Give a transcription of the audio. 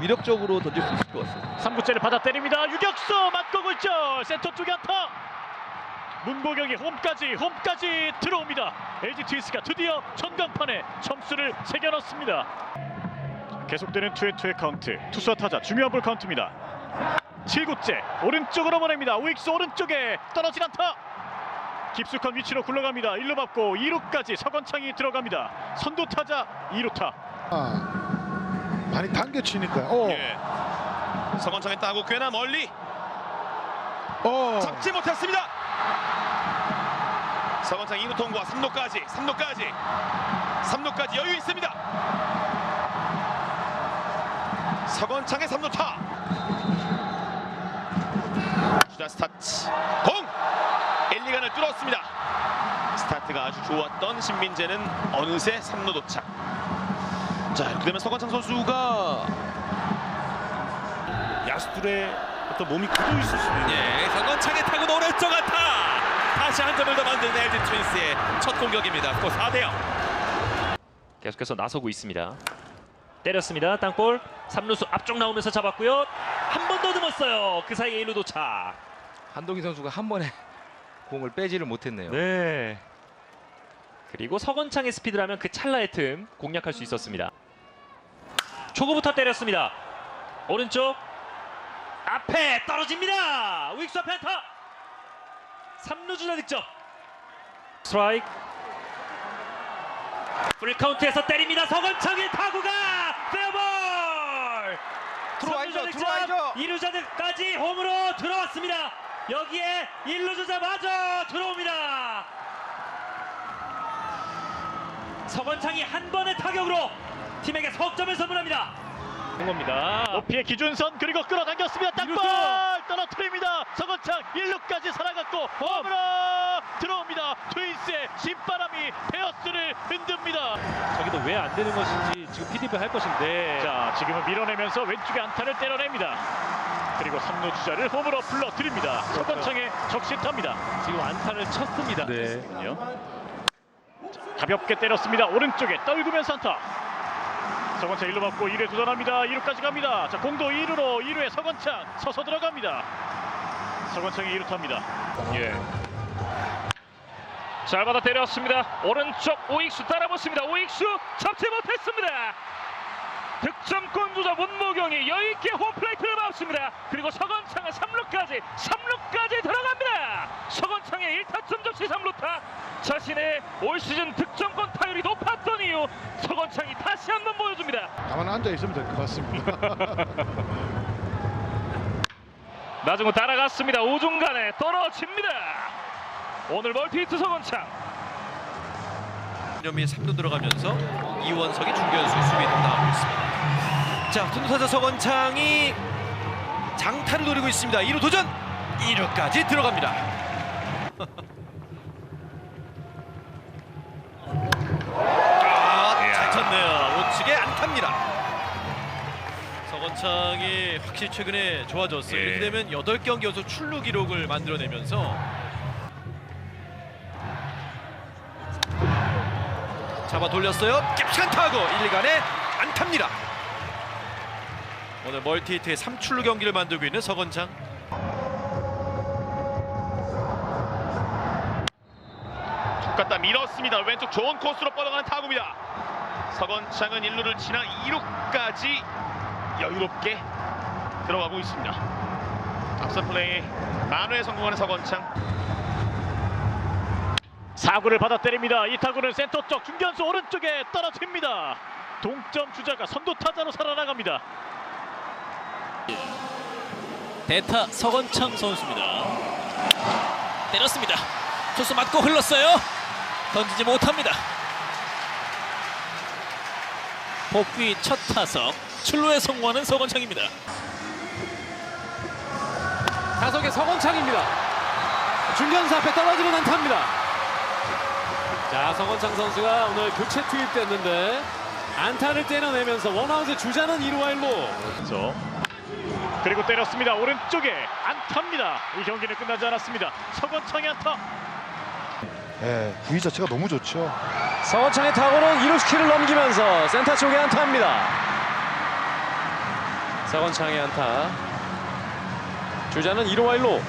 위력적으로 던질 수 있을 것 같습니다. 3구째를 받아 때립니다. 유격수 맞고 굴절 센터 쪽에 안타. 문보경이 홈까지 홈까지 들어옵니다. LG 트윈스가 드디어 전광판에 점수를 새겨 넣습니다. 계속되는 투앤투의 카운트. 투수와 타자 중요한 볼 카운트입니다. 7구째 오른쪽으로 보냅니다. 우익수 오른쪽에 떨어진 안타. 깊숙한 위치로 굴러갑니다. 1루 받고 2루까지 서건창이 들어갑니다. 선두 타자 2루타. 아, 많이 당겨치니까. 어, 예. 서건창의 따고 꽤나 멀리 어. 잡지 못했습니다. 서건창 2루 통과 3루까지 3루까지 3루까지 여유 있습니다. 서건창의 3루타 주자 스타트 공 1, 2간을 뚫었습니다. 스타트가 아주 좋았던 신민재는 어느새 3루 도착. 자 이렇게 되면 서건창 선수가 야수들의 어떤 몸이 굳어 있을 수도 있는 예, 서건창의 타고 오른쪽 안타. 다시 한 점을 더 만든 LG 트윈스의 첫 공격입니다. 스코어 4대 0. 계속해서 나서고 있습니다. 때렸습니다. 땅볼 3루수 앞쪽 나오면서 잡았고요. 한 번더 넘었어요. 그 사이에 1루 도착. 한동희 선수가 한 번에 공을 빼지를 못했네요. 네. 그리고 서건창의 스피드라면 그 찰나의 틈 공략할 수 있었습니다. 초구부터 때렸습니다. 오른쪽 앞에 떨어집니다. 앞에 안타. 3루 주자 득점. 스트라이크. 풀 카운트에서 때립니다. 서건창의 타구가 페어볼. 들어와야죠, 3루 주자 들어와야죠. 2루자들까지 홈으로 들어왔습니다. 여기에 1루 주자 마저 들어옵니다. 서건창이 한 번의 타격으로 팀에게 석점을 선물합니다. 겁니다. 높이의 기준선 그리고 끌어당겼습니다. 땅볼 떨어뜨립니다. 서건창 1루까지 살아갔고 홈으로 들어옵니다. 트윈스의 신바람이 베어스를 흔듭니다. 저기도 왜 안 되는 것인지 지금 피드백 할 것인데 자 지금은 밀어내면서 왼쪽에 안타를 때려냅니다. 그리고 3루 주자를 홈으로 불러드립니다. 서건창의 적시타입니다. 지금 안타를 쳤습니다. 네. 가볍게 때렸습니다. 오른쪽에 떨구면서 안타. 서건창 1루 맞고 2루에 도전합니다. 2루까지 갑니다. 자 공도 2루로 2루에 서건창 서서 들어갑니다. 서건창이 2루 탑니다. 예. 잘 받아 때렸습니다. 오른쪽 오익수 따라붙습니다. 오익수 잡지 못했습니다. 득점권 주자 문모경이 여유있게 홈플레이트를 막습니다. 그리고 서건창은 3루까지 3루까지 들어갑니다. 서건창의 1타점 접시 3루타 자신의 올 시즌 득점권 타율이 높았던 이유 서건창이 다시 한번 보여줍니다. 가만 앉아 있으면 될 것 같습니다. 나중에 따라갔습니다. 우중간에 떨어집니다. 오늘 멀티히트 서건창. 점이 3루 들어가면서 이원석이 중견수 수비 담당하고 있습니다. 자, 투타자 서건창이 장타를 노리고 있습니다. 2루 도전! 2루까지 들어갑니다. 아, 잘 쳤네요. 우측에 안타입니다. 서건창이 확실히 최근에 좋아졌어요. 예. 이렇게 되면 8경기 연속 출루 기록을 만들어내면서 잡아 돌렸어요. 캡찬 타고 1, 2간에 안타입니다. 오늘 멀티히트의 3출루 경기를 만들고 있는 서건창. 툭 갖다 밀었습니다. 왼쪽 좋은 코스로 뻗어가는 타구입니다. 서건창은 1루를 지나 2루까지 여유롭게 들어가고 있습니다. 앞선 플레이 만회에 성공하는 서건창. 4구를 받아 때립니다. 이 타구는 센터 쪽 중견수 오른쪽에 떨어집니다. 동점 주자가 선두 타자로 살아나갑니다. 대타 서건창 선수입니다. 때렸습니다. 투수 맞고 흘렀어요. 던지지 못합니다. 복귀 첫 타석 출루에 성공하는 서건창입니다. 타석의 서건창입니다. 중견수 앞에 떨어지는 안타입니다. 자, 서건창 선수가 오늘 교체 투입됐는데 안타를 때려내면서 원아웃의 주자는 2루와 1루. 그렇죠. 그리고 때렸습니다. 오른쪽에 안타입니다. 이 경기는 끝나지 않았습니다. 서건창의 안타. 예, 부위 자체가 너무 좋죠. 서건창의 타구는 2루 스키를 넘기면서 센터 쪽에 안타입니다. 서건창의 안타. 주자는 1호 1로